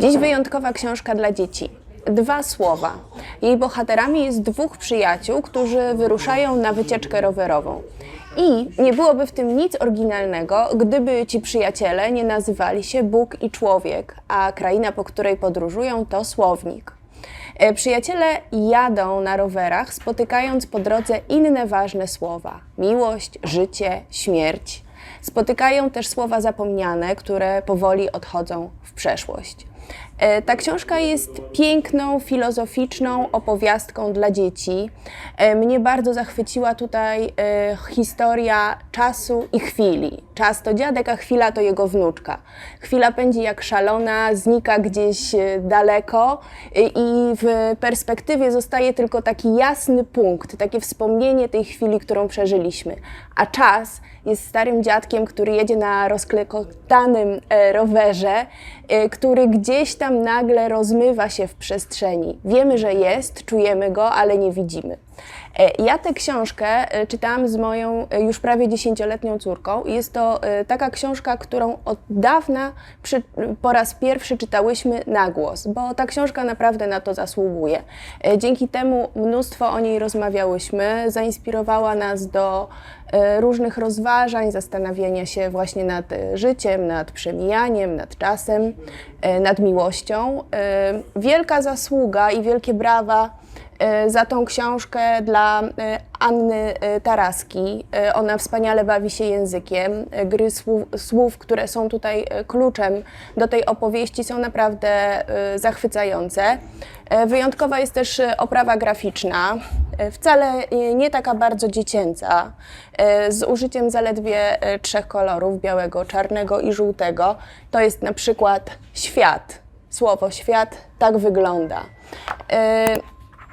Dziś wyjątkowa książka dla dzieci. Dwa słowa. Jej bohaterami jest dwóch przyjaciół, którzy wyruszają na wycieczkę rowerową. I nie byłoby w tym nic oryginalnego, gdyby ci przyjaciele nie nazywali się Bóg i człowiek, a kraina, po której podróżują, to słownik. E, Przyjaciele jadą na rowerach, spotykając po drodze inne ważne słowa: miłość, życie, śmierć. Spotykają też słowa zapomniane, które powoli odchodzą w przeszłość. E, Ta książka jest piękną, filozoficzną opowiastką dla dzieci. E, Mnie bardzo zachwyciła tutaj e, historia czasu i chwili. Czas to dziadek, a chwila to jego wnuczka. Chwila pędzi jak szalona, znika gdzieś daleko i w perspektywie zostaje tylko taki jasny punkt, takie wspomnienie tej chwili, którą przeżyliśmy. A czas jest starym dziadkiem, który jedzie na rozklekotanym rowerze, który gdzieś tam nagle rozmywa się w przestrzeni. Wiemy, że jest, czujemy go, ale nie widzimy. E, Ja tę książkę e, czytałam z moją e, już prawie dziesięcioletnią córką jest to taka książka, którą od dawna przy, po raz pierwszy czytałyśmy na głos, bo ta książka naprawdę na to zasługuje. Dzięki temu mnóstwo o niej rozmawiałyśmy, zainspirowała nas do różnych rozważań, zastanawiania się właśnie nad życiem, nad przemijaniem, nad czasem, nad miłością. Wielka zasługa i wielkie brawa za tą książkę dla e, Anny e, Taraski. E, Ona wspaniale bawi się językiem. E, Gry słów, słów, które są tutaj e, kluczem do tej opowieści, są naprawdę e, zachwycające. E, Wyjątkowa jest też e, oprawa graficzna, e, wcale e, nie taka bardzo dziecięca, e, z użyciem zaledwie e, trzech kolorów białego, czarnego i żółtego. To jest na przykład świat. Słowo świat tak wygląda.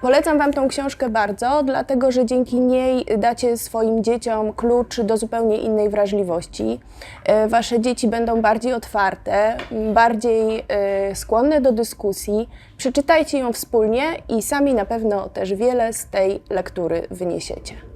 Polecam Wam tą książkę bardzo, dlatego że dzięki niej dacie swoim dzieciom klucz do zupełnie innej wrażliwości. E, Wasze dzieci będą bardziej otwarte, bardziej e, skłonne do dyskusji. Przeczytajcie ją wspólnie i sami na pewno też wiele z tej lektury wyniesiecie.